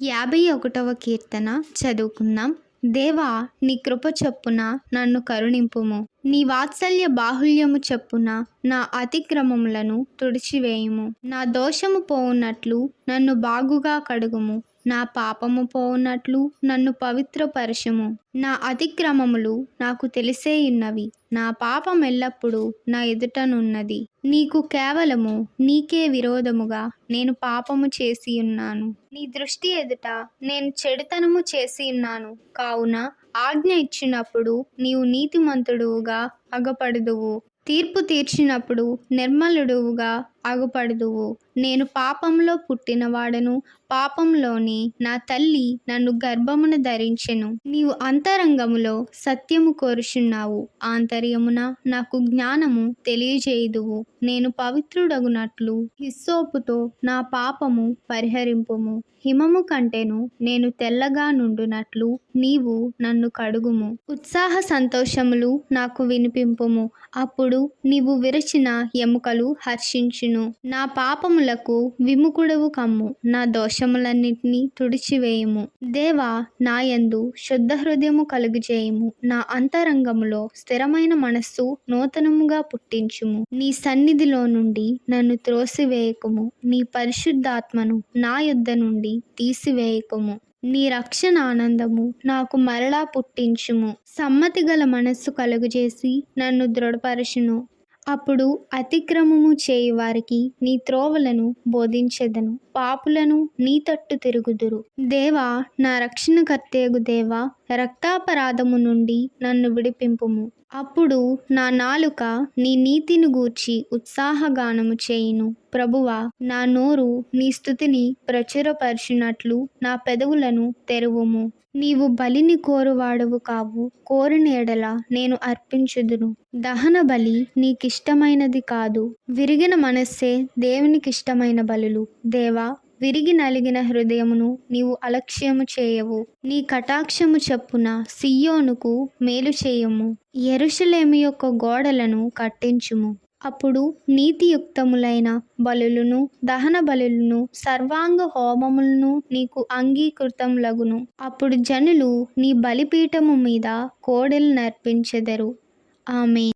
యాభై ఒకటవ కీర్తన చదువుకుందాం. దేవా నీ కృప చొప్పున నన్ను కరుణింపుము. నీ వాత్సల్య బాహుల్యము చొప్పున నా అతిక్రమములను తుడిచివేయుము. నా దోషము పోవునట్లు నన్ను బాగుగా కడుగుము. నా పాపము పోవునట్లు నన్ను పవిత్రపరచుము. నా అతిక్రమములు నాకు తెలిసే ఉన్నవి. నా పాపం ఎల్లప్పుడూ నా ఎదుటనున్నది. నీకు కేవలము నీకే విరోధముగా నేను పాపము చేసి ఉన్నాను. నీ దృష్టి ఎదుట నేను చెడుతనము చేసి ఉన్నాను. కావున ఆజ్ఞ ఇచ్చినప్పుడు నీవు నీతిమంతుడువుగా అగపడుదువు. తీర్పు తీర్చినప్పుడు నిర్మలుడువుగా అగుపడుదువు నేను పాపంలో పుట్టినవాడను. పాపంలోని నా తల్లి నన్ను గర్భమున ధరించెను. నీవు అంతరంగములో సత్యము కోరుచున్నావు. ఆంతర్యమున నాకు జ్ఞానము తెలియజేయుదువు. నేను పవిత్రుడగునట్లు హిస్సోపుతో నా పాపము పరిహరింపుము. హిమము కంటేను నేను తెల్లగా నుండునట్లు నీవు నన్ను కడుగుము. ఉత్సాహ సంతోషములు నాకు వినిపింపుము. అప్పుడు నీవు విరచిన ఎముకలు హర్షించును నా పాపములకు విముకుడవు కమ్ము. నా దోషములన్నిటినీ తుడిచివేయుము. దేవా నాయందు శుద్ధ హృదయము కలుగుజేయము నా అంతరంగములో స్థిరమైన మనస్సు నూతనముగా పుట్టించుము. నీ సన్నిధిలో నుండి నన్ను త్రోసివేయకుము. నీ పరిశుద్ధాత్మను నా యుద్ధ నుండి తీసివేయకుము. నీ రక్షణ ఆనందము నాకు మరలా పుట్టించుము. సమ్మతి గల మనస్సు కలుగజేసి నన్ను దృఢపరచును. అప్పుడు అతిక్రమము చేయి వారికి నీ త్రోవలను బోధించెదను. పాపులను నీ తట్టు తిరుగుదురు. దేవా నా రక్షణకర్తేగు దేవా రక్తాపరాధము నుండి నన్ను విడిపింపుము. అప్పుడు నా నాలుక నీ నీతిని గూర్చి ఉత్సాహగానము చేయును. ప్రభువా నా నోరు నీ స్థుతిని ప్రచురపరిచినట్లు నా పెదవులను తెరువుము. నీవు బలిని కోరువాడవు కావు. కోరిన ఎడల నేను అర్పించుదును. దహన బలి నీకిష్టమైనది కాదు. విరిగిన మనస్సే దేవునికిష్టమైన బలులు. దేవా విరిగి నలిగిన హృదయమును నీవు అలక్ష్యము చేయవు. నీ కటాక్షము చెప్పున సియోనుకు మేలు చేయము. ఎరుషలేమి యొక్క గోడలను కట్టించుము. అప్పుడు నీతియుక్తములైన బలులను దహన బలులను సర్వాంగ హోమములను నీకు అంగీకృతములగును అప్పుడు జనులు నీ బలిపీఠము మీద కోడెలు నర్పించెదరు ఆమె